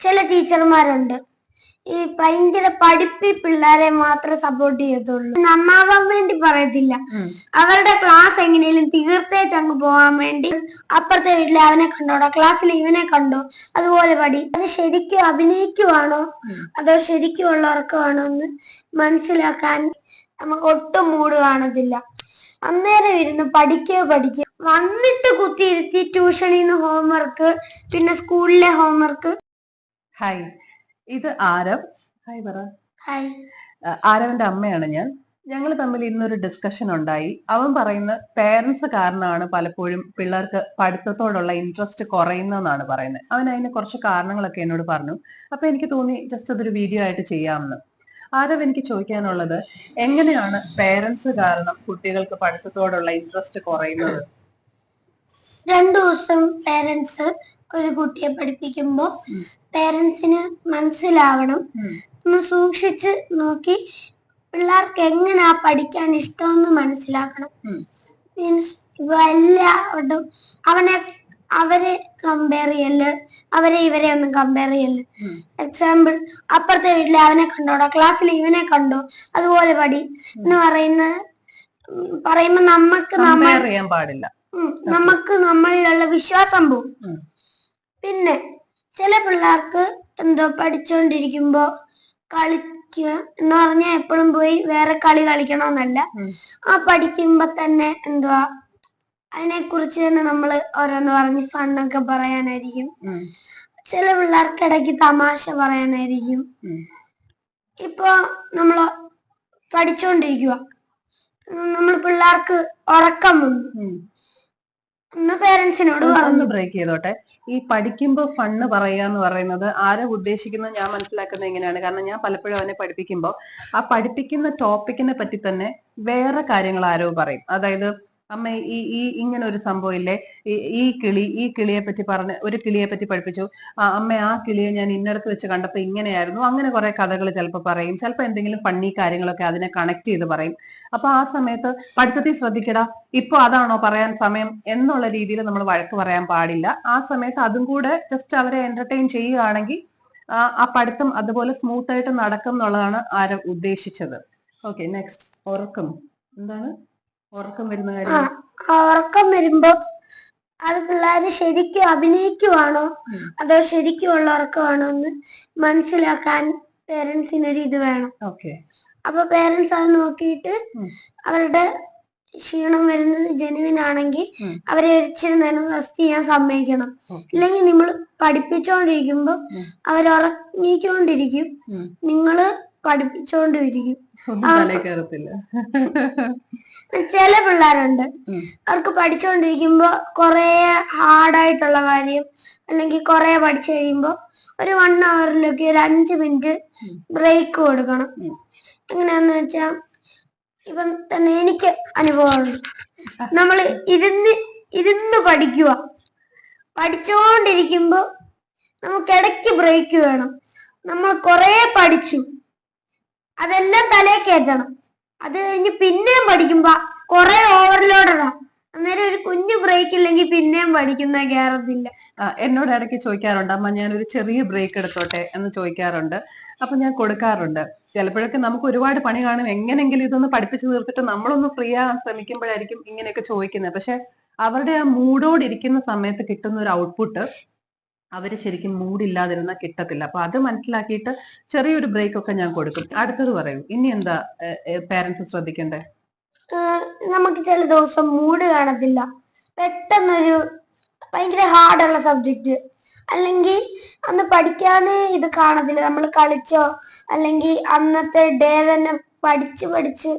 ചില ടീച്ചർമാരുണ്ട്. ഈ ഭയങ്കര പഠിപ്പി പിള്ളേരെ മാത്രം സപ്പോർട്ട് ചെയ്യത്തുള്ളൂ. നന്നാവാൻ വേണ്ടി പറയത്തില്ല. അവരുടെ ക്ലാസ് എങ്ങനെയും തീർത്തേച്ച് അങ്ങ് പോകാൻ വേണ്ടി അപ്പുറത്തെ വീട്ടിലെ അവനെ കണ്ടോടാ ക്ലാസ്സിൽ ഇവനെ കണ്ടോ അതുപോലെ പഠി അത് ശരിക്കും അഭിനയിക്കുവാണോ? അതോ ശരിക്കും ഉള്ളവർക്കാണോ എന്ന് മനസ്സിലാക്കാൻ നമുക്ക് ഒട്ടും മൂട് കാണത്തില്ല. അന്നേരം ഇരുന്ന് പഠിക്കുക പഠിക്കുക വന്നിട്ട് കുത്തിയിരുത്തി ട്യൂഷനിൽ നിന്ന് ഹോംവർക്ക് പിന്നെ സ്കൂളിലെ ഹോംവർക്ക് ഹായ് ഇത് ആരവ്. ഹായ് പറ. ഹായ് ആരവിന്റെ അമ്മയാണ് ഞാൻ. ഞങ്ങൾ തമ്മിൽ ഇന്നൊരു ഡിസ്കഷൻ ഉണ്ടായി. അവൻ പറയുന്ന പേരൻസ് കാരണമാണ് പലപ്പോഴും പിള്ളേർക്ക് പഠിത്തത്തോടുള്ള ഇൻട്രസ്റ്റ് കുറയുന്നതെന്നാണ് പറയുന്നത്. അവൻ അതിന് കുറച്ച് കാരണങ്ങളൊക്കെ എന്നോട് പറഞ്ഞു. അപ്പൊ എനിക്ക് തോന്നി ജസ്റ്റ് അതൊരു വീഡിയോ ആയിട്ട് ചെയ്യാമെന്ന്. ആരവ് എനിക്ക് ചോദിക്കാനുള്ളത് എങ്ങനെയാണ് പേരൻസ് കാരണം കുട്ടികൾക്ക് പഠിത്തത്തോടുള്ള ഇൻട്രസ്റ്റ് കുറയുന്നത്? രണ്ടു ദിവസം പേരൻസ് ഒരു കുട്ടിയെ പഠിപ്പിക്കുമ്പോ ഉം. പേരൻസിന് മനസ്സിലാവണം. ഒന്ന് സൂക്ഷിച്ച് നോക്കി പിള്ളേർക്ക് എങ്ങനെയാ പഠിക്കാൻ ഇഷ്ടമെന്ന് മനസ്സിലാക്കണം. മീൻസ് ഇപ്പൊ എല്ലാവരും അവനെ അവരെ കമ്പയർ ചെയ്യൽ അവരെ ഇവരെ ഒന്നും കമ്പയർ ചെയ്യൽ. എക്സാമ്പിൾ അപ്പുറത്തെ വീട്ടിലെ അവനെ കണ്ടോടാ ക്ലാസ്സിൽ ഇവനെ കണ്ടോ അതുപോലെ പഠി എന്ന് പറയുന്ന പറയുമ്പോ നമുക്ക് നമ്മൾ നമുക്ക് നമ്മളിലുള്ള വിശ്വാസം ഉം. പിന്നെ ചില പിള്ളേർക്ക് എന്തോ പഠിച്ചുകൊണ്ടിരിക്കുമ്പോ കളിക്കുക എന്ന് പറഞ്ഞാൽ എപ്പോഴും പോയി വേറെ കളി കളിക്കണമെന്നല്ല എന്നല്ല ആ പഠിക്കുമ്പോ തന്നെ എന്തുവാ അതിനെ കുറിച്ച് തന്നെ നമ്മൾ ഓരോന്ന് പറഞ്ഞ് ഫണ്ണൊക്കെ പറയാനായിരിക്കും. ചില പിള്ളേർക്ക് ഇടയ്ക്ക് തമാശ പറയാനായിരിക്കും. ഇപ്പോ നമ്മൾ പഠിച്ചുകൊണ്ടിരിക്കുക നമ്മൾ പിള്ളേർക്ക് ഉറക്കം വന്നു. ഒന്ന് പേരൻസിനോട് പറഞ്ഞു. ബ്രേക്ക് ചെയ്തോട്ടെ. ഈ പഠിക്കുമ്പോൾ ഫണ്ണ് പറയുക എന്ന് പറയുന്നത് ആരെ ഉദ്ദേശിക്കുന്നത് ഞാൻ മനസ്സിലാക്കുന്നത് എങ്ങനെയാണ് കാരണം ഞാൻ പലപ്പോഴും അവനെ പഠിപ്പിക്കുമ്പോൾ ആ പഠിപ്പിക്കുന്ന ടോപ്പിക്കിനെ പറ്റി തന്നെ വേറെ കാര്യങ്ങൾ ആരോ പറയും. അതായത് അമ്മ ഈ ഈ ഇങ്ങനെ ഒരു സംഭവം ഇല്ലേ ഈ- കിളി ഈ കിളിയെ പറ്റി പറഞ്ഞ ഒരു കിളിയെ പറ്റി പഠിപ്പിച്ചു അമ്മ ആ കിളിയെ ഞാൻ ഇന്നടത്ത് വെച്ച് കണ്ടപ്പോ ഇങ്ങനെയായിരുന്നു. അങ്ങനെ കുറെ കഥകൾ ചിലപ്പോൾ പറയും. ചിലപ്പോൾ എന്തെങ്കിലും ഫണ്ണി കാര്യങ്ങളൊക്കെ അതിനെ കണക്ട് ചെയ്ത് പറയും. അപ്പൊ ആ സമയത്ത് പഠിത്തത്തിൽ ശ്രദ്ധിക്കടാ ഇപ്പൊ അതാണോ പറയാൻ സമയം എന്നുള്ള രീതിയിൽ നമ്മൾ വഴക്ക് പറയാൻ പാടില്ല. ആ സമയത്ത് അതും കൂടെ ജസ്റ്റ് അവരെ എന്റർടൈൻ ചെയ്യുകയാണെങ്കിൽ ആ പഠിത്തം അതുപോലെ സ്മൂത്ത് ആയിട്ട് നടക്കും എന്നുള്ളതാണ് ആരും ഉദ്ദേശിച്ചത്. ഓക്കെ നെക്സ്റ്റ് ഉറക്കം. എന്താണ്? ഉറക്കം വരുന്ന ആ കാര്യം. ആ ഉറക്കം വരുമ്പോ അത് പിള്ളേര് ശരിക്കും അഭിനയിക്കുവാണോ? അതോ ശരിക്കും ഉള്ള ഉറക്കമാണോ എന്ന് മനസ്സിലാക്കാൻ പേരൻസിനൊരു ഇത് വേണം. ഓക്കെ. അപ്പൊ പേരൻസ് അത് നോക്കിയിട്ട് അവരുടെ ക്ഷീണം വരുന്നത് ജെനുവിൻ ആണെങ്കിൽ അവരെ ഇച്ചിരി നേരം റെസ്റ്റ് ചെയ്യാൻ സമ്മതിക്കണം. ഇല്ലെങ്കിൽ നിങ്ങൾ പഠിപ്പിച്ചോണ്ടിരിക്കുമ്പോ. അവരുറങ്ങിക്കൊണ്ടിരിക്കും. നിങ്ങൾ പഠിപ്പിച്ചോണ്ടിരിക്കും. ചില പിള്ളേരുണ്ട്. അവർക്ക് പഠിച്ചോണ്ടിരിക്കുമ്പോ കൊറേ ഹാർഡായിട്ടുള്ള കാര്യം അല്ലെങ്കിൽ കൊറേ പഠിച്ചു കഴിയുമ്പോ ഒരു വൺ അവറിലൊക്കെ ഒരു അഞ്ച് മിനിറ്റ് ബ്രേക്ക് കൊടുക്കണം. എങ്ങനെയാന്ന് വെച്ചാ ഇപ്പം തന്നെ എനിക്ക് അനുഭവമുണ്ട്. നമ്മൾ ഇരുന്ന് ഇരുന്ന് പഠിക്കുക പഠിച്ചോണ്ടിരിക്കുമ്പോ നമുക്ക് ഇടയ്ക്ക് ബ്രേക്ക് വേണം. നമ്മൾ കൊറേ പഠിച്ചു. അതെല്ലാം തലേ കയറ്റണം. അത് കഴിഞ്ഞ് പിന്നെയും പഠിക്കുമ്പോ കുറെ ഓവർലോഡറാ അന്നേരം ഒരു കുഞ്ഞു ബ്രേക്ക് ഇല്ലെങ്കിൽ പിന്നെയും പഠിക്കുന്ന കയറത്തില്ല എന്നോട് ഇടയ്ക്ക് ചോദിക്കാറുണ്ട് അമ്മ ഞാൻ ഒരു ചെറിയ ബ്രേക്ക് എടുത്തോട്ടെ? എന്ന് ചോദിക്കാറുണ്ട്. അപ്പൊ ഞാൻ കൊടുക്കാറുണ്ട്. ചിലപ്പോഴൊക്കെ നമുക്ക് ഒരുപാട് പണി കാണും. എങ്ങനെങ്കിലും ഇതൊന്ന് പഠിപ്പിച്ചു തീർത്തിട്ട് നമ്മളൊന്ന് ഫ്രീ ആകാൻ ശ്രമിക്കുമ്പോഴായിരിക്കും ഇങ്ങനെയൊക്കെ ചോദിക്കുന്നത്. പക്ഷെ അവരുടെ ആ മൂഡോടിരിക്കുന്ന സമയത്ത് കിട്ടുന്ന ഒരു ഔട്ട്പുട്ട് അവർ ശരിക്കും മൂടില്ലാതിരുന്ന കിട്ടത്തില്ല. അപ്പൊ അത് മനസ്സിലാക്കിയിട്ട് ചെറിയൊരു ബ്രേക്ക് ഒക്കെ ഞാൻ കൊടുക്കും. അടുത്തത് പറയൂ. ഇനി എന്താ പേരൻസ് ശ്രദ്ധിക്കണ്ടേ? നമുക്ക് ചില ദിവസം മൂഡ് കാണത്തില്ല. പെട്ടെന്നൊരു ഭയങ്കര ഹാർഡുള്ള സബ്ജക്റ്റ് അല്ലെങ്കിൽ അന്ന് പഠിക്കാനേ ഇത് കാണത്തില്ല. നമ്മൾ കളിച്ചോ അല്ലെങ്കിൽ അന്നത്തെ ഡേ തന്നെ പഠിച്ച് പഠിച്ച്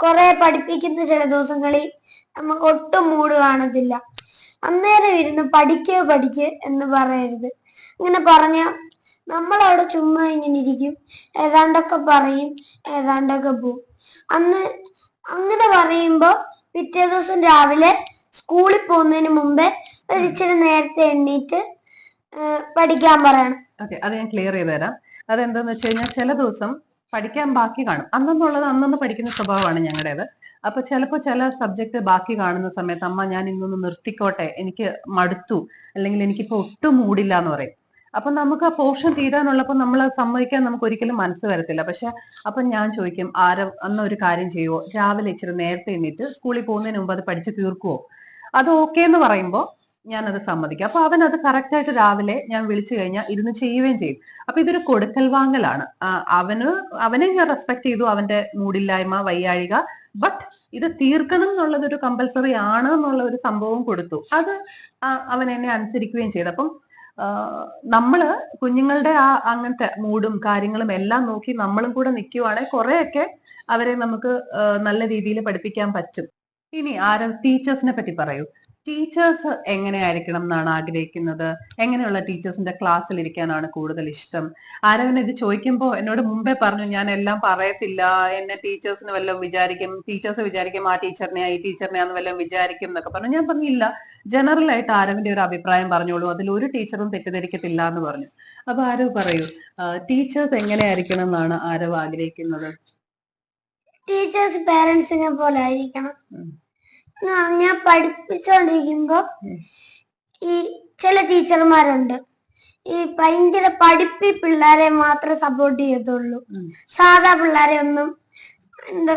കുറെ പഠിപ്പിക്കുന്ന ചില ദിവസങ്ങളിൽ നമുക്ക് ഒട്ടും മൂഡ് കാണത്തില്ല. അന്നേരം ഇരുന്ന് പഠിക്കുക പഠിക്കുക എന്ന് പറയരുത്. ഇങ്ങനെ പറഞ്ഞ നമ്മളവിടെ ചുമ്മാ ഇങ്ങനെ ഇരിക്കും. ഏതാണ്ടൊക്കെ പറയും ഏതാണ്ടൊക്കെ പോവും. അന്ന് അങ്ങനെ പറയുമ്പോ പിറ്റേ ദിവസം രാവിലെ സ്കൂളിൽ പോകുന്നതിന് മുമ്പേ ഒരിച്ചിരി നേരത്തെ എണ്ണീറ്റ് പഠിക്കാൻ പറയണം. ഓക്കെ അത് ഞാൻ ക്ലിയർ ചെയ്ത് തരാം. അതെന്താന്ന് വെച്ച് കഴിഞ്ഞാൽ ചില ദിവസം പഠിക്കാൻ ബാക്കി കാണും. അന്നെന്നുള്ളത് അന്നന്ന് പഠിക്കുന്ന സ്വഭാവമാണ് ഞങ്ങളുടേത്. അപ്പൊ ചിലപ്പോ ചില സബ്ജക്ട് ബാക്കി കാണുന്ന സമയത്ത് അമ്മ ഞാൻ ഇന്നൊന്ന് നിർത്തിക്കോട്ടെ എനിക്ക് മടുത്തു അല്ലെങ്കിൽ എനിക്കിപ്പോ ഒട്ടും മൂടില്ല എന്ന് പറയും. അപ്പൊ നമുക്ക് ആ പോർഷൻ തീരാനുള്ളപ്പോ നമ്മൾ സമ്മതിക്കാൻ നമുക്ക് ഒരിക്കലും മനസ്സ് വരത്തില്ല. പക്ഷെ അപ്പൊ ഞാൻ ചോദിക്കും ആര അന്ന് ഒരു കാര്യം ചെയ്യുവോ? രാവിലെ ഇച്ചിരി നേരത്തെ എണീറ്റ് സ്കൂളിൽ പോകുന്നതിന് മുമ്പ് അത് പഠിച്ച് തീർക്കുവോ? അത് ഓക്കെ എന്ന് പറയുമ്പോൾ അത് സമ്മതിക്കും. അപ്പൊ അവൻ അത് കറക്റ്റ് ആയിട്ട് രാവിലെ ഞാൻ വിളിച്ചു കഴിഞ്ഞാൽ ഇരുന്ന് ചെയ്യുകയും ചെയ്യും. അപ്പൊ ഇതൊരു കൊടുക്കൽ വാങ്ങലാണ്. അവന് അവനെ ഞാൻ റെസ്പെക്ട് ചെയ്തു. അവന്റെ മൂടില്ലായ്മ വയ്യാഴിക ബട്ട് ഇത് തീർക്കണം എന്നുള്ളത് ഒരു കമ്പൽസറി ആണ് എന്നുള്ള ഒരു സംഭവം കൊടുത്തു. അത് അവൻ എന്നെ അനുസരിക്കുകയും ചെയ്തു. അപ്പം നമ്മൾ കുഞ്ഞുങ്ങളുടെ ആ അങ്ങനത്തെ മൂഡും കാര്യങ്ങളും എല്ലാം നോക്കി നമ്മളും കൂടെ നിൽക്കുവാണെങ്കിൽ കുറെയൊക്കെ അവരെ നമുക്ക് നല്ല രീതിയിൽ പഠിപ്പിക്കാൻ പറ്റും. ഇനി ആരും ടീച്ചേഴ്സിനെ പറ്റി പറയൂ. ടീച്ചേഴ്സ് എങ്ങനെയായിരിക്കണം എന്നാണ് ആഗ്രഹിക്കുന്നത്? എങ്ങനെയുള്ള ടീച്ചേഴ്സിന്റെ ക്ലാസ്സിൽ ഇരിക്കാനാണ് കൂടുതൽ ഇഷ്ടം? ആരവൻ ഇത് ചോദിക്കുമ്പോൾ എന്നോട് മുമ്പേ പറഞ്ഞു ഞാൻ എല്ലാം പറയത്തില്ല. എന്നെ ടീച്ചേഴ്സിന് വല്ലതും വിചാരിക്കും. ടീച്ചേഴ്സ് വിചാരിക്കും ആ ടീച്ചറിനെ ഈ ടീച്ചറിനെ ആന്ന് വല്ലതും വിചാരിക്കും എന്നൊക്കെ പറഞ്ഞു. ഞാൻ പറഞ്ഞില്ല. ജനറൽ ആയിട്ട് ആരവിന്റെ ഒരു അഭിപ്രായം പറഞ്ഞോളൂ. അതിൽ ഒരു ടീച്ചറും തെറ്റിദ്ധരിക്കത്തില്ല എന്ന് പറഞ്ഞു. അപ്പൊ ആരവ് പറയൂ. ടീച്ചേഴ്സ് എങ്ങനെയായിരിക്കണം എന്നാണ് ആരവ് ആഗ്രഹിക്കുന്നത്? ടീച്ചേഴ്സ് പേരൻസിനെ പോലെ ആയിരിക്കണം. എന്ന് പഠിപ്പിച്ചോണ്ടിരിക്കുമ്പോ ഈ ചില ടീച്ചർമാരുണ്ട്. ഈ ഭയങ്കര പഠിപ്പി പിള്ളേരെ മാത്രമേ സപ്പോർട്ട് ചെയ്യത്തുള്ളൂ. ഉം. സാധാ പിള്ളേരെ ഒന്നും എന്താ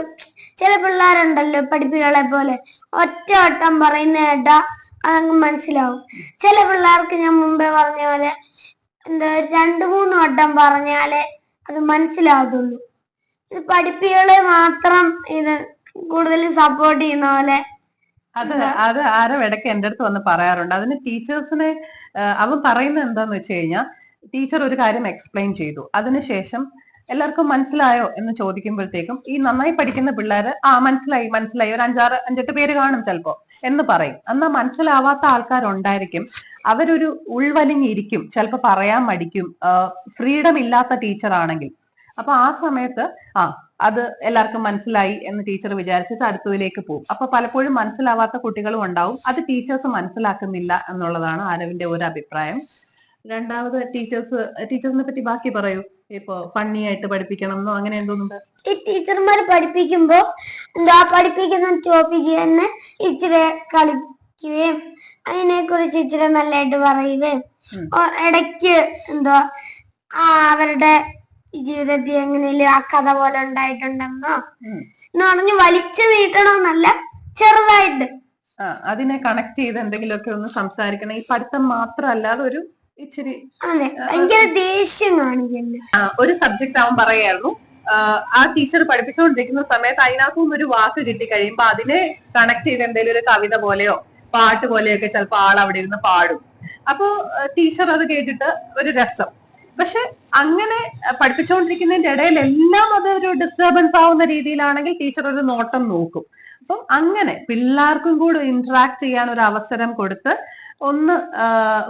ചില പിള്ളേരുണ്ടല്ലോ പഠിപ്പികളെ പോലെ. ഒറ്റ വട്ടം പറയുന്ന ഏട്ടാ അതങ്ങ് മനസ്സിലാവും. ചില പിള്ളേർക്ക് ഞാൻ മുമ്പേ പറഞ്ഞ പോലെ എന്താ രണ്ടു മൂന്ന് വട്ടം പറഞ്ഞാലേ അത് മനസ്സിലാവത്തുള്ളൂ ഇത് പഠിപ്പികളെ മാത്രം ഇത് കൂടുതൽ സപ്പോർട്ട് ചെയ്യുന്ന പോലെ അത് അത് ആരോ ഇടയ്ക്ക് എന്റെ അടുത്ത് വന്ന് പറയാറുണ്ട്. അതിന് ടീച്ചേഴ്സിനെ അവൻ പറയുന്നത് എന്താന്ന് വെച്ച് കഴിഞ്ഞാൽ ടീച്ചർ ഒരു കാര്യം എക്സ്പ്ലെയിൻ ചെയ്തു. അതിനുശേഷം എല്ലാവർക്കും മനസ്സിലായോ എന്ന് ചോദിക്കുമ്പോഴത്തേക്കും ഈ നന്നായി പഠിക്കുന്ന പിള്ളേര് ആ മനസ്സിലായി മനസ്സിലായി ഒരു അഞ്ചാറ് അഞ്ചെട്ട് പേര് കാണും ചിലപ്പോ എന്ന് പറയും. എന്നാ മനസ്സിലാവാത്ത ആൾക്കാരുണ്ടായിരിക്കും. അവരൊരു ഉൾവലിഞ്ഞിരിക്കും ചിലപ്പോ പറയാൻ മടിക്കും. ഫ്രീഡം ഇല്ലാത്ത ടീച്ചർ ആണെങ്കിൽ അപ്പൊ ആ സമയത്ത് ആ അത് എല്ലാവർക്കും മനസ്സിലായി എന്ന് ടീച്ചർ വിചാരിച്ചിട്ട് അടുത്തതിലേക്ക് പോകും. അപ്പൊ പലപ്പോഴും മനസ്സിലാവാത്ത കുട്ടികളും ഉണ്ടാവും. അത് ടീച്ചേഴ്സ് മനസ്സിലാക്കുന്നില്ല എന്നുള്ളതാണ് ആരവിന്റെ ഒരു അഭിപ്രായം. രണ്ടാമത് ടീച്ചേഴ്സ് ടീച്ചേഴ്സിനെ പറ്റി ബാക്കി പറയൂ. ഇപ്പൊ ഫണ്ണിയായിട്ട് പഠിപ്പിക്കണം എന്നോ അങ്ങനെ എന്തോന്നുണ്ട്? ഈ ടീച്ചർമാർ പഠിപ്പിക്കുമ്പോ എന്താ പഠിപ്പിക്കുന്ന ടോപ്പിക്ക് തന്നെ ഇച്ചിരി കളിക്കുകയും അതിനെ കുറിച്ച് ഇച്ചിരി നല്ലതായിട്ട് പറയുകയും ഇടയ്ക്ക് എന്തോ ആ ജീവിതത്തിൽ എങ്ങനെയല്ലേ ആ കഥ പോലെ ഉണ്ടായിട്ടുണ്ടെന്നോ? എന്ന് പറഞ്ഞു വലിച്ചു നീട്ടണമെന്നല്ല ചെറുതായിട്ട്. അതിനെ കണക്ട് ചെയ്ത് എന്തെങ്കിലുമൊക്കെ ഒന്ന് സംസാരിക്കണം. ഈ പഠിത്തം മാത്രമല്ലാതെ ഒരു ഇച്ചിരി അതെ ഭയങ്കര ദേഷ്യം കാണിക്കുന്നു ഒരു സബ്ജക്ട് അവൻ പറയായിരുന്നു ആ, ടീച്ചർ പഠിപ്പിച്ചുകൊണ്ടിരിക്കുന്ന സമയത്ത് അതിനകത്തു നിന്ന് ഒരു വാക്ക് കിട്ടി കഴിയുമ്പോ അതിനെ കണക്ട് ചെയ്ത് എന്തെങ്കിലും ഒരു കവിത പോലെയോ പാട്ട് പോലെയൊക്കെ ചിലപ്പോ ആൾ അവിടെ ഇരുന്ന് പാടും. അപ്പോ ടീച്ചർ അത് കേട്ടിട്ട് ഒരു രസം. പക്ഷെ അങ്ങനെ പഠിപ്പിച്ചുകൊണ്ടിരിക്കുന്നതിന്റെ ഇടയിൽ എല്ലാം അത് ഒരു ഡിസ്റ്റർബൻസ് ആവുന്ന രീതിയിലാണെങ്കിൽ ടീച്ചർ ഒരു നോട്ടം നോക്കും. അപ്പം അങ്ങനെ പിള്ളേർക്കും കൂടെ ഇന്ററാക്ട് ചെയ്യാൻ ഒരു അവസരം കൊടുത്ത് ഒന്ന്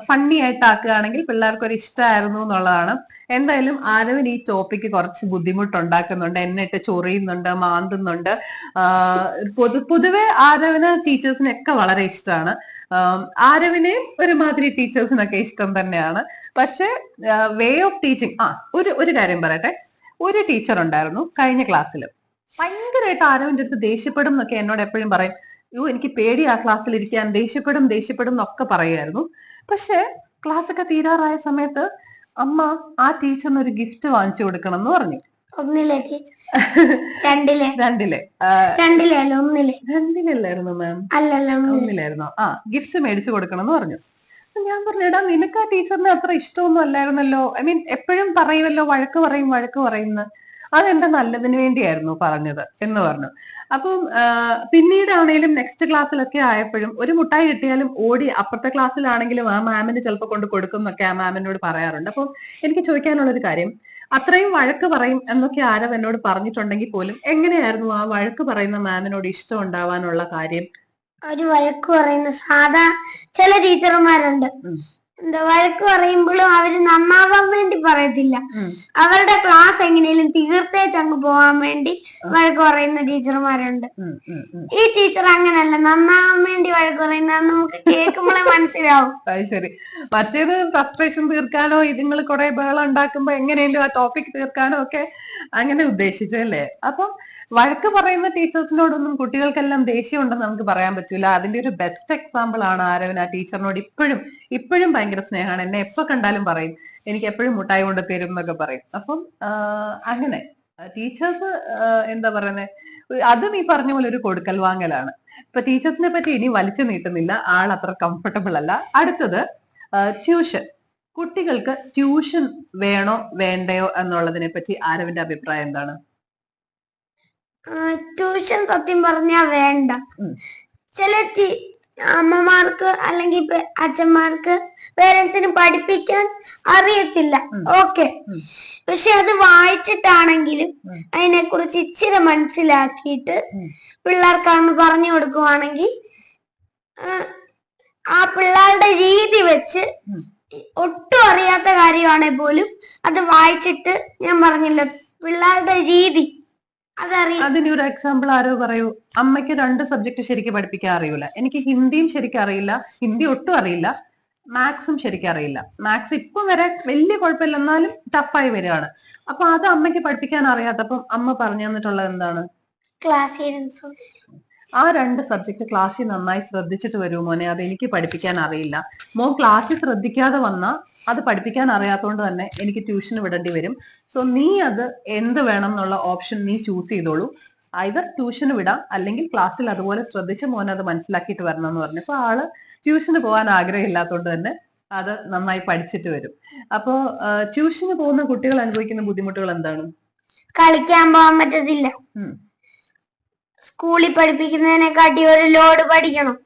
ഫണ്ണി ആയിട്ട് ആയിട്ടാക്കുകയാണെങ്കിൽ പിള്ളേർക്ക് ഒരു ഇഷ്ടമായിരുന്നു എന്നുള്ളതാണ്. എന്തായാലും ആരവൻ ഈ ടോപ്പിക്ക് കുറച്ച് ബുദ്ധിമുട്ടുണ്ടാക്കുന്നുണ്ട്. എന്നെ ഇട്ട് ചൊറിയുന്നുണ്ട് മാന്തുന്നുണ്ട്. പൊതു പൊതുവെ ആരവന് ടീച്ചേഴ്സിനൊക്കെ വളരെ ഇഷ്ടമാണ്. ആരവിനെയും ഒരുമാതിരി ടീച്ചേഴ്സിനൊക്കെ ഇഷ്ടം തന്നെയാണ്. പക്ഷെ വേ ഓഫ് ടീച്ചിങ് ആ ഒരു ഒരു കാര്യം പറയട്ടെ. ഒരു ടീച്ചർ ഉണ്ടായിരുന്നു കഴിഞ്ഞ ക്ലാസ്സിൽ ഭയങ്കരമായിട്ട് ആരവിന്റെ അടുത്ത് ദേഷ്യപ്പെടും എന്നൊക്കെ എന്നോട് എപ്പോഴും പറയും. യോ എനിക്ക് പേടി ആ ക്ലാസ്സിൽ ഇരിക്കാൻ. ദേഷ്യപ്പെടും ദേഷ്യപ്പെടും എന്നൊക്കെ പറയുമായിരുന്നു. പക്ഷെ ക്ലാസ് ഒക്കെ തീരാറായ സമയത്ത് അമ്മ ആ ടീച്ചറിന് ഒരു ഗിഫ്റ്റ് വാങ്ങിച്ചു കൊടുക്കണം എന്ന് പറഞ്ഞു. ഒന്നിലെ രണ്ടിൽ. രണ്ടിൽ. രണ്ടിലല്ല ഒന്നിലെ. രണ്ടിലല്ലായിരുന്നു മാം? അല്ലല്ല ഒന്നിലായിരുന്നു? ആ ഗിഫ്റ്റ് മേടിച്ചു കൊടുക്കണം എന്ന് പറഞ്ഞു ഞാൻ പറഞ്ഞു എടാ നിനക്ക് ആ ടീച്ചറിന് അത്ര ഇഷ്ടമൊന്നും അല്ലായിരുന്നല്ലോ. ഐ മീൻ എപ്പോഴും പറയുമല്ലോ വഴക്ക് പറയും വഴക്ക് പറയുന്നു. അതെന്റെ നല്ലതിന് വേണ്ടിയായിരുന്നു പറഞ്ഞത് എന്ന് പറഞ്ഞു. അപ്പം പിന്നീടാണേലും നെക്സ്റ്റ് ക്ലാസ്സിലൊക്കെ ആയപ്പോഴും ഒരു മുട്ടായി കിട്ടിയാലും ഓടി അപ്പുറത്തെ ക്ലാസ്സിലാണെങ്കിലും ആ മാമിന് ചിലപ്പോൾ കൊണ്ട് കൊടുക്കും എന്നൊക്കെ ആ മാമിനോട് പറയാറുണ്ട്. അപ്പം എനിക്ക് ചോദിക്കാനുള്ള ഒരു കാര്യം അത്രയും വഴക്ക് പറയും എന്നൊക്കെ ആരവ് എന്നോട് പറഞ്ഞിട്ടുണ്ടെങ്കിൽ പോലും എങ്ങനെയായിരുന്നു ആ വഴക്ക് പറയുന്ന മാമിനോട് ഇഷ്ടം ഉണ്ടാവാനുള്ള കാര്യം ഒരു വഴക്ക് പറയുന്ന സാധാ ചില ടീച്ചർമാരുണ്ട്. എന്താ വഴക്ക് പറയുമ്പോഴും അവർ നന്നാവാൻ വേണ്ടി പറയത്തില്ല. അവരുടെ ക്ലാസ് എങ്ങനെയും തീർത്തേച്ചങ്ങ് പോവാൻ വേണ്ടി വഴക്ക് പറയുന്ന ടീച്ചർമാരുണ്ട്. ഈ ടീച്ചർ അങ്ങനല്ല. നന്നാവാൻ വേണ്ടി വഴക്ക് പറയുന്ന നമുക്ക് കേൾക്കുമ്പോഴേ മനസ്സിലാവും. അത് ശരി. മറ്റേത് ഫ്രസ്ട്രേഷൻ തീർക്കാനോ ഇതുങ്ങൾ കുറെ ബഹളം ഉണ്ടാക്കുമ്പോ എങ്ങനെയെങ്കിലും ആ ടോപ്പിക് തീർക്കാനോ ഒക്കെ അങ്ങനെ ഉദ്ദേശിച്ചല്ലേ അപ്പൊ വഴക്ക് പറയുന്ന ടീച്ചേഴ്സിനോടൊന്നും കുട്ടികൾക്കെല്ലാം ദേഷ്യം ഉണ്ടെന്ന് നമുക്ക് പറയാൻ പറ്റൂല. അതിന്റെ ഒരു ബെസ്റ്റ് എക്സാമ്പിൾ ആണ് ആരവൻ. ആ ടീച്ചറിനോട് ഇപ്പോഴും ഇപ്പോഴും ഭയങ്കര സ്നേഹമാണ്. എന്നെ എപ്പോ കണ്ടാലും പറയും. എനിക്ക് എപ്പോഴും മുട്ടായി കൊണ്ട് തരും എന്നൊക്കെ പറയും. അപ്പം അങ്ങനെ. ടീച്ചേഴ്സ് എന്താ പറയുന്നത് അതും ഈ പറഞ്ഞ പോലെ ഒരു കൊടുക്കൽ വാങ്ങലാണ്. ഇപ്പൊ ടീച്ചേഴ്സിനെ പറ്റി ഇനി വലിച്ചു നീട്ടുന്നില്ല. ആൾ അത്ര കംഫർട്ടബിൾ അല്ല. അടുത്തത് ട്യൂഷൻ. കുട്ടികൾക്ക് ട്യൂഷൻ വേണോ വേണ്ടയോ എന്നുള്ളതിനെ പറ്റി ആരവിന്റെ അഭിപ്രായം എന്താണ്? ട്യൂഷൻ സത്യം പറഞ്ഞാ വേണ്ട. ചില അമ്മമാർക്ക് അല്ലെങ്കിൽ അച്ഛന്മാർക്ക് പേരൻസിന് പഠിപ്പിക്കാൻ അറിയത്തില്ല. ഓക്കെ. പക്ഷെ അത് വായിച്ചിട്ടാണെങ്കിലും. അതിനെ കുറിച്ച് ഇച്ചിരി മനസ്സിലാക്കിയിട്ട് പിള്ളേർക്ക് അന്ന് പറഞ്ഞു കൊടുക്കുവാണെങ്കിൽ ആ, പിള്ളേരുടെ രീതി വെച്ച് ഒട്ടും അറിയാത്ത കാര്യമാണെങ്കിൽ പോലും അത് വായിച്ചിട്ട് ഞാൻ പറഞ്ഞില്ല പിള്ളേരുടെ രീതി. അതിന് ഒരു എക്സാമ്പിൾ ആരോ പറയൂ. അമ്മയ്ക്ക് രണ്ട് സബ്ജക്ട് ശരിക്കും പഠിപ്പിക്കാൻ അറിയൂല. എനിക്ക് ഹിന്ദിയും ശരിക്കും അറിയില്ല. ഹിന്ദി ഒട്ടും അറിയില്ല. മാത്സും ശരിക്കും അറിയില്ല. മാത്സ് ഇപ്പം വരെ വലിയ കുഴപ്പമില്ല. എന്നാലും ടഫായി വരികയാണ്. അപ്പൊ അത് അമ്മയ്ക്ക് പഠിപ്പിക്കാൻ അറിയാത്തപ്പം അമ്മ പറഞ്ഞു തന്നിട്ടുള്ളത് എന്താണ് ക്ലാസ് ആ രണ്ട് സബ്ജക്ട് ക്ലാസ്സിൽ നന്നായി ശ്രദ്ധിച്ചിട്ട് വരൂ മോനെ. അത് എനിക്ക് പഠിപ്പിക്കാൻ അറിയില്ല. മോൻ ക്ലാസ്സിൽ ശ്രദ്ധിക്കാതെ വന്നാൽ അത് പഠിപ്പിക്കാൻ അറിയാത്തതുകൊണ്ട് തന്നെ എനിക്ക് ട്യൂഷന് വിടേണ്ടി വരും. സോ നീ അത് എന്ത് വേണം എന്നുള്ള ഓപ്ഷൻ നീ ചൂസ് ചെയ്തോളൂ. ഐതർ ട്യൂഷന് വിടാം അല്ലെങ്കിൽ ക്ലാസ്സിൽ അതുപോലെ ശ്രദ്ധിച്ച് മോൻ അത് മനസ്സിലാക്കിയിട്ട് വരണം എന്ന് പറഞ്ഞു. അപ്പൊ ആൾ ട്യൂഷന് പോകാൻ ആഗ്രഹമില്ലാത്തതുകൊണ്ട് തന്നെ അത് നന്നായി പഠിച്ചിട്ട് വരും. അപ്പോ ട്യൂഷന് പോകുന്ന കുട്ടികൾ അനുഭവിക്കുന്ന ബുദ്ധിമുട്ടുകൾ എന്താണ്? കളിക്കാൻ പോകാൻ പറ്റത്തില്ല. സ്കൂളിൽ പഠിപ്പിക്കുന്നതിനെക്കാട്ടി ഒരു ലോഡ് പഠിക്കണം.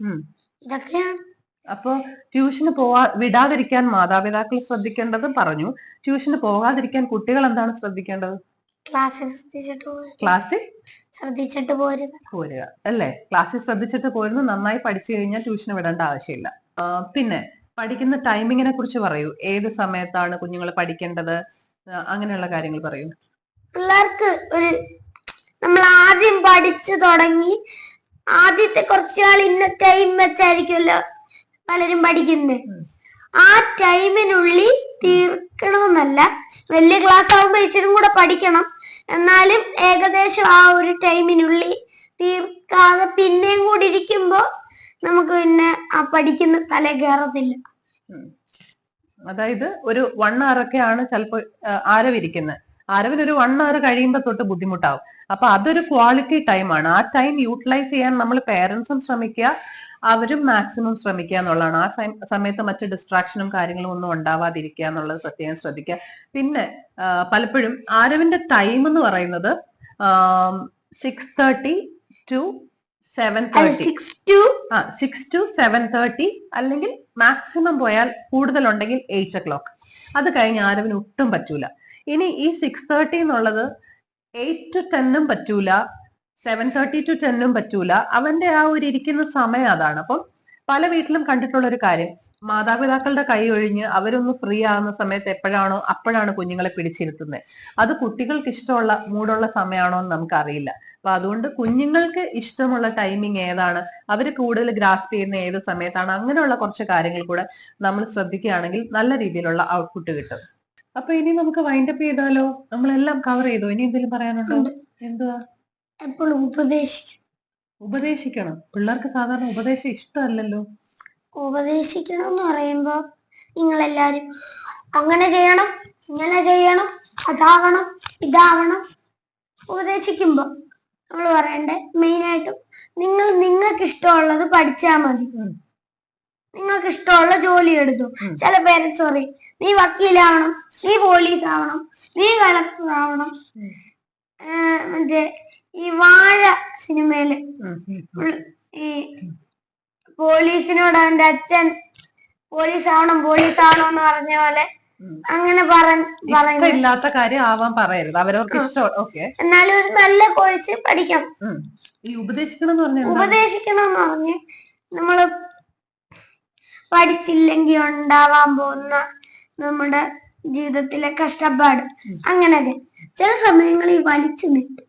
ഇതൊക്കെയാണ്. അപ്പോ ട്യൂഷന് പോവാ വിടാതിരിക്കാൻ മാതാപിതാക്കൾ ശ്രദ്ധിക്കേണ്ടത് പറഞ്ഞു. ട്യൂഷന് പോകാതിരിക്കാൻ കുട്ടികൾ എന്താണ് ശ്രദ്ധിക്കേണ്ടത്? ക്ലാസ്സിൽ ശ്രദ്ധിച്ചിട്ട് പോരുക. ക്ലാസ്സിൽ? ശ്രദ്ധിച്ചിട്ട് പോരുക. പോരുക അല്ലേ? ക്ലാസ്സിൽ ശ്രദ്ധിച്ചിട്ട് പോരുന്നു നന്നായി പഠിച്ചു കഴിഞ്ഞാൽ ട്യൂഷന് വിടേണ്ട ആവശ്യമില്ല. പിന്നെ പഠിക്കുന്ന ടൈമിങ്ങിനെ കുറിച്ച് പറയൂ. ഏത് സമയത്താണ് കുഞ്ഞുങ്ങൾ പഠിക്കേണ്ടത്? അങ്ങനെയുള്ള കാര്യങ്ങൾ പറയൂ. പിള്ളേർക്ക് ഒരു നമ്മൾ ആദ്യം പഠിച്ചു തുടങ്ങി ആദ്യത്തെ കുറച്ച് നാൾ ഇന്ന ടൈം വെച്ചായിരിക്കുമല്ലോ പലരും പഠിക്കുന്നത് ആ ടൈമിനുള്ളിൽ തീർക്കണമെന്നല്ല വലിയ ക്ലാസ് ആകുമ്പോൾ ഇച്ചിരി കൂടെ പഠിക്കണം. എന്നാലും ഏകദേശം ആ ഒരു ടൈമിനുള്ളിൽ തീർക്കാതെ പിന്നെയും കൂടി ഇരിക്കുമ്പോ നമുക്ക് പിന്നെ ആ പഠിക്കുന്ന തല കയറത്തില്ല അതായത് ഒരു വൺ അവർ ഒക്കെയാണ് ചിലപ്പോൾ ആരവിരിക്കുന്നത് ആരവിന് ഒരു വൺ അവർ കഴിയുമ്പോൾ തൊട്ട് ബുദ്ധിമുട്ടാവും. അപ്പൊ അതൊരു ക്വാളിറ്റി ടൈമാണ് ആ ടൈം യൂട്ടിലൈസ് ചെയ്യാൻ നമ്മൾ പേരൻസും ശ്രമിക്കുക അവരും മാക്സിമം ശ്രമിക്കുക എന്നുള്ളതാണ്. ആ സമ- സമയത്ത് മറ്റു ഡിസ്ട്രാക്ഷനും കാര്യങ്ങളും ഒന്നും ഉണ്ടാവാതിരിക്കുക എന്നുള്ളത് പ്രത്യേകം ശ്രദ്ധിക്കുക. പിന്നെ പലപ്പോഴും ആരവിന്റെ ടൈം എന്ന് പറയുന്നത് six thirty to seven thirty ആ സിക്സ് ടു സെവൻ തേർട്ടി അല്ലെങ്കിൽ മാക്സിമം പോയാൽ കൂടുതലുണ്ടെങ്കിൽ എയ്റ്റ് ഒ ക്ലോക്ക് അത് കഴിഞ്ഞ് ആരവിന് ഒട്ടും പറ്റൂല. ഇനി ഈ സിക്സ് തേർട്ടി എന്നുള്ളത് എയ്റ്റ് ടു ടെന്നും പറ്റൂല. സെവൻ തേർട്ടി ടു ടെന്നും പറ്റൂല. അവന്റെ ആ ഒരു ഇരിക്കുന്ന സമയം അതാണ്. അപ്പം പല വീട്ടിലും കണ്ടിട്ടുള്ള ഒരു കാര്യം. മാതാപിതാക്കളുടെ കൈ ഒഴിഞ്ഞ് അവരൊന്ന് ഫ്രീ ആകുന്ന സമയത്ത് എപ്പോഴാണോ അപ്പോഴാണ് കുഞ്ഞുങ്ങളെ പിടിച്ചിരുത്തുന്നത് അത് കുട്ടികൾക്ക് ഇഷ്ടമുള്ള മൂടുള്ള സമയമാണോ എന്ന് നമുക്കറിയില്ല. അപ്പൊ അതുകൊണ്ട് കുഞ്ഞുങ്ങൾക്ക് ഇഷ്ടമുള്ള ടൈമിങ് ഏതാണ്? അവർ കൂടുതൽ ഗ്രാസ്പ് ചെയ്യുന്ന ഏത് സമയത്താണ്? അങ്ങനെയുള്ള കുറച്ച് കാര്യങ്ങൾ കൂടെ നമ്മൾ ശ്രദ്ധിക്കുകയാണെങ്കിൽ നല്ല രീതിയിലുള്ള ഔട്ട്പുട്ട് കിട്ടും. അപ്പൊ ഇനി നമുക്ക് വൈൻഡപ്പ് ചെയ്താലോ? നമ്മളെല്ലാം കവർ ചെയ്തു? ഇനി എന്തെങ്കിലും പറയാനുണ്ടോ. എന്തുവാ? എപ്പോഴും ഉപദേശിക്കണം ഉപദേശിക്കണം. പിള്ളേർക്ക് സാധാരണ ഉപദേശം ഇഷ്ടമല്ലല്ലോ. ഉപദേശിക്കണം എന്ന് പറയുമ്പോ നിങ്ങളെല്ലാരും അങ്ങനെ ചെയ്യണം ഇങ്ങനെ ചെയ്യണം അതാവണം ഇതാവണം ഉപദേശിക്കുമ്പോ നമ്മൾ പറയണ്ടേ മെയിനായിട്ടും നിങ്ങൾ നിങ്ങൾക്ക് ഇഷ്ടമുള്ളത് പഠിച്ചാൽ മതി. നിങ്ങൾക്ക് ഇഷ്ടമുള്ള ജോലി എടുത്തു. ചില പേരൻസ് പറയും നീ വക്കീലാവണം നീ പോലീസ് ആവണം നീ കളക്ടർ ആവണം. മറ്റേ ഈ വാഴ സിനിമയിൽ. ഈ പോലീസിനോട് അവന്റെ അച്ഛൻ പോലീസ് ആവണം പോലീസ് ആവണം എന്ന് പറഞ്ഞ പോലെ അങ്ങനെ പറയുന്നത് കാര്യം ആവാൻ പറയരുത്. അവരവർക്ക് ഓക്കെ. എന്നാലും ഒരു നല്ല കോഴ്സ് പഠിക്കാം ഈ ഉപദേശിക്കണം എന്ന് ഉപദേശിക്കണം എന്ന് പറഞ്ഞ് നമ്മൾ പഠിച്ചില്ലെങ്കിൽ ഉണ്ടാവാൻ പോകുന്ന നമ്മുടെ ജീവിതത്തിലെ കഷ്ടപ്പാട്. അങ്ങനെയൊക്കെ. ചില സമയങ്ങളിൽ വലിച്ചു നീട്ടും.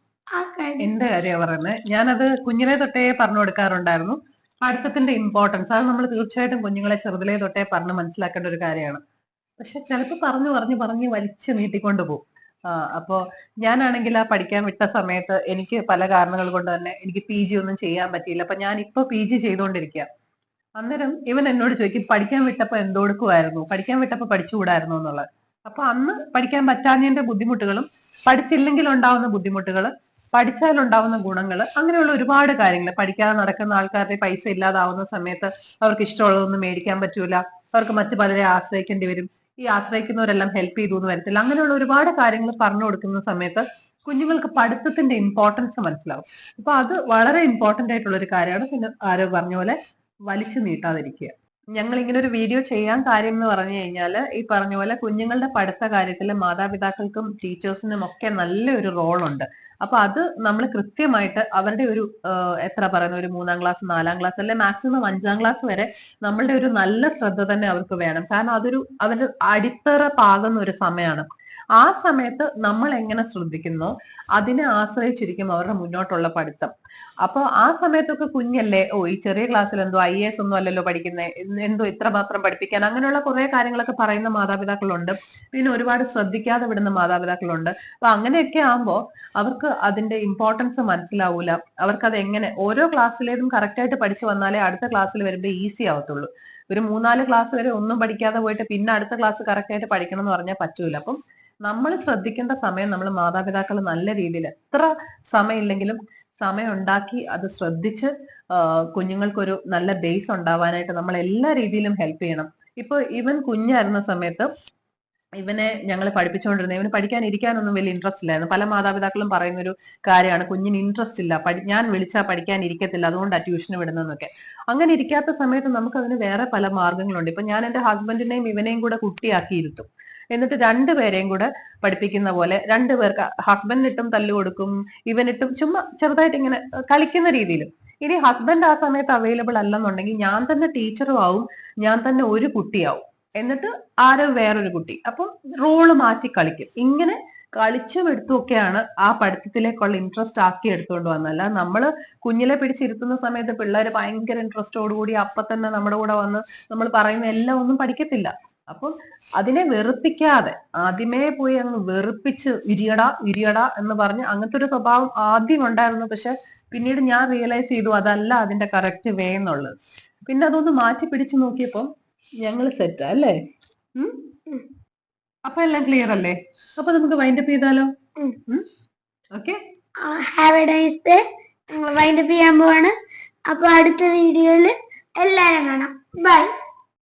കാര്യം. എന്റെ കാര്യമാണ് പറയുന്നത് ഞാനത് കുഞ്ഞിലെ തൊട്ടേ പറഞ്ഞു കൊടുക്കാറുണ്ടായിരുന്നു. പഠിത്തത്തിന്റെ ഇമ്പോർട്ടൻസ് അത് നമ്മൾ തീർച്ചയായിട്ടും കുഞ്ഞുങ്ങളെ ചെറുതിലെ തൊട്ടേ പറഞ്ഞ് മനസ്സിലാക്കേണ്ട ഒരു കാര്യമാണ്. പക്ഷെ ചിലപ്പോൾ പറഞ്ഞു പറഞ്ഞു പറഞ്ഞ് വലിച്ചു നീട്ടിക്കൊണ്ട് പോകും. ആ അപ്പോ ഞാനാണെങ്കിൽ ആ പഠിക്കാൻ വിട്ട സമയത്ത് എനിക്ക് പല കാരണങ്ങൾ കൊണ്ട് തന്നെ എനിക്ക് പി ജി ഒന്നും ചെയ്യാൻ പറ്റിയില്ല. അപ്പൊ ഞാൻ ഇപ്പൊ പി ജി ചെയ്തുകൊണ്ടിരിക്കുക അന്നേരം ഇവൻ എന്നോട് ചോദിക്കും പഠിക്കാൻ വിട്ടപ്പോ എന്തോടുക്കുമായിരുന്നു പഠിക്കാൻ വിട്ടപ്പോ പഠിച്ചുകൂടായിരുന്നു? എന്നുള്ളത്. അപ്പൊ അന്ന് പഠിക്കാൻ പറ്റാഞ്ഞതിന്റെ ബുദ്ധിമുട്ടുകളും പഠിച്ചില്ലെങ്കിൽ ഉണ്ടാവുന്ന ബുദ്ധിമുട്ടുകൾ പഠിച്ചാൽ ഉണ്ടാവുന്ന ഗുണങ്ങൾ അങ്ങനെയുള്ള ഒരുപാട് കാര്യങ്ങൾ പഠിക്കാതെ നടക്കുന്ന ആൾക്കാരുടെ പൈസ ഇല്ലാതാവുന്ന സമയത്ത് അവർക്ക് ഇഷ്ടമുള്ളതൊന്നും മേടിക്കാൻ പറ്റൂല. അവർക്ക് മറ്റു പലരെ ആശ്രയിക്കേണ്ടി വരും. ഈ ആശ്രയിക്കുന്നവരെല്ലാം ഹെൽപ്പ് ചെയ്തു എന്ന് വരത്തില്ല. അങ്ങനെയുള്ള ഒരുപാട് കാര്യങ്ങൾ പറഞ്ഞു കൊടുക്കുന്ന സമയത്ത് കുഞ്ഞുങ്ങൾക്ക് പഠിത്തത്തിന്റെ ഇമ്പോർട്ടൻസ് മനസ്സിലാവും. അപ്പൊ അത് വളരെ ഇമ്പോർട്ടന്റ് ആയിട്ടുള്ള ഒരു കാര്യമാണ്. പിന്നെ ആരോ പറഞ്ഞ പോലെ വലിച്ചു നീട്ടാതിരിക്കുക. ഞങ്ങൾ ഇങ്ങനെ ഒരു വീഡിയോ ചെയ്യാൻ കാര്യം എന്ന് പറഞ്ഞു കഴിഞ്ഞാൽ ഈ പറഞ്ഞ പോലെ കുഞ്ഞുങ്ങളുടെ പഠിത്ത കാര്യത്തിൽ മാതാപിതാക്കൾക്കും ടീച്ചേഴ്സിനും ഒക്കെ നല്ലൊരു റോളുണ്ട് അപ്പൊ അത് നമ്മൾ കൃത്യമായിട്ട് അവരുടെ ഒരു എത്ര പറയുന്ന ഒരു മൂന്നാം ക്ലാസ് നാലാം ക്ലാസ് അല്ലെ മാക്സിമം അഞ്ചാം ക്ലാസ് വരെ നമ്മളുടെ ഒരു നല്ല ശ്രദ്ധ തന്നെ അവർക്ക് വേണം. കാരണം അതൊരു അവരുടെ അടിത്തറ പാകുന്ന ഒരു സമയമാണ് ആ സമയത്ത് നമ്മൾ എങ്ങനെ ശ്രദ്ധിക്കുന്നു? അതിനെ ആശ്രയിച്ചിരിക്കും അവരുടെ മുന്നോട്ടുള്ള പഠിത്തം. അപ്പോൾ ആ സമയത്തൊക്കെ കുഞ്ഞല്ലേ ഓ ഈ ചെറിയ ക്ലാസ്സിൽ എന്തോ ഐ എസ് ഒന്നും അല്ലല്ലോ പഠിക്കുന്നത് എന്തോ ഇത്ര മാത്രം പഠിപ്പിക്കാൻ? അങ്ങനെയുള്ള കുറെ കാര്യങ്ങളൊക്കെ പറയുന്ന മാതാപിതാക്കളുണ്ട്. പിന്നെ ഒരുപാട് ശ്രദ്ധിക്കാതെ വിടുന്ന മാതാപിതാക്കളുണ്ട്. അപ്പൊ അങ്ങനെയൊക്കെ ആകുമ്പോൾ അവർക്ക് അതിന്റെ ഇമ്പോർട്ടൻസ് മനസ്സിലാവൂല. അവർക്ക് അത് എങ്ങനെ ഓരോ ക്ലാസ്സിലേതും കറക്റ്റ് ആയിട്ട് പഠിച്ചു വന്നാലേ അടുത്ത ക്ലാസ്സിൽ വരുമ്പോൾ ഈസി ആവത്തുള്ളൂ. ഒരു മൂന്നാൽ ക്ലാസ് വരെ ഒന്നും പഠിക്കാതെ പോയിട്ട് പിന്നെ അടുത്ത ക്ലാസ് കറക്റ്റ് ആയിട്ട് പഠിക്കണം എന്ന് പറഞ്ഞാൽ പറ്റൂല. അപ്പം നമ്മൾ ശ്രദ്ധിക്കേണ്ട സമയം നമ്മൾ മാതാപിതാക്കൾ നല്ല രീതിയിൽ എത്ര സമയമില്ലെങ്കിലും സമയം ഉണ്ടാക്കി അത് ശ്രദ്ധിച്ച് കുഞ്ഞുങ്ങൾക്കൊരു നല്ല ബേസ് ഉണ്ടാവാനായിട്ട് നമ്മൾ എല്ലാ രീതിയിലും ഹെൽപ്പ് ചെയ്യണം. ഇപ്പൊ ഇവൻ കുഞ്ഞായിരുന്ന സമയത്ത് ഇവനെ ഞങ്ങൾ പഠിപ്പിച്ചുകൊണ്ടിരുന്നത് ഇവന് പഠിക്കാൻ ഇരിക്കാനൊന്നും വലിയ ഇൻട്രസ്റ്റ് ഇല്ലായിരുന്നു. പല മാതാപിതാക്കളും പറയുന്ന ഒരു കാര്യമാണ് കുഞ്ഞിന് ഇൻട്രസ്റ്റ് ഇല്ല. ഞാൻ വിളിച്ചാൽ പഠിക്കാൻ ഇരിക്കത്തില്ല അതുകൊണ്ടാണ് ട്യൂഷന് വിടുന്നതെന്നൊക്കെ. അങ്ങനെ ഇരിക്കാത്ത സമയത്ത് നമുക്ക് അതിന് വേറെ പല മാർഗങ്ങളുണ്ട്. ഇപ്പൊ ഞാൻ എന്റെ ഹസ്ബൻഡിനെയും ഇവനെയും കൂടെ കുട്ടിയാക്കി ഇരുത്തും എന്നിട്ട് രണ്ടുപേരെയും കൂടെ പഠിപ്പിക്കുന്ന പോലെ രണ്ടുപേർക്ക് ഹസ്ബൻഡിനിട്ടും തല്ലു കൊടുക്കും ഇവനിട്ടും ചുമ്മാ ചെറുതായിട്ട് ഇങ്ങനെ കളിക്കുന്ന രീതിയിലും. ഇനി ഹസ്ബൻഡ് ആ സമയത്ത് അവൈലബിൾ അല്ലെന്നുണ്ടെങ്കിൽ ഞാൻ തന്നെ ടീച്ചറും ആവും. ഞാൻ തന്നെ ഒരു കുട്ടിയാവും. എന്നിട്ട് ആരോ വേറൊരു കുട്ടി. അപ്പം റോൾ മാറ്റി കളിക്കും. ഇങ്ങനെ കളിച്ചും എടുത്തുമൊക്കെയാണ് ആ പഠിത്തത്തിലേക്കുള്ള ഇൻട്രസ്റ്റ് ആക്കി എടുത്തുകൊണ്ട് വന്നത്. അല്ല നമ്മൾ കുഞ്ഞിലെ പിടിച്ചിരുത്തുന്ന സമയത്ത് പിള്ളേര് ഭയങ്കര ഇൻട്രസ്റ്റോടുകൂടി അപ്പൊ തന്നെ നമ്മുടെ കൂടെ വന്ന് നമ്മൾ പറയുന്ന എല്ലാം ഒന്നും പഠിക്കത്തില്ല. അപ്പം അതിനെ വെറുപ്പിക്കാതെ ആദ്യമേ പോയി അങ്ങ് വെറുപ്പിച്ച് ഇരിയടാ ഇരിയടാ എന്ന് പറഞ്ഞ് അങ്ങനത്തെ ഒരു സ്വഭാവം ആദ്യം ഉണ്ടായിരുന്നു. പക്ഷെ പിന്നീട് ഞാൻ റിയലൈസ് ചെയ്തു അതല്ല അതിന്റെ കറക്റ്റ് വേ എന്നുള്ളത്. പിന്നെ അതൊന്ന് മാറ്റി പിടിച്ചു നോക്കിയപ്പം ഞങ്ങൾ സെറ്റ് അല്ലേ. അപ്പൊ എല്ലാം ക്ലിയർ അല്ലേ? അപ്പൊ നമുക്ക് വൈൻഡ് അപ്പ് ചെയ്താലോ. Okay have a nice day wind up ചെയ്യാൻ പോവാണ്. അപ്പൊ അടുത്ത വീഡിയോയിൽ എല്ലാരും കാണാം. ബൈ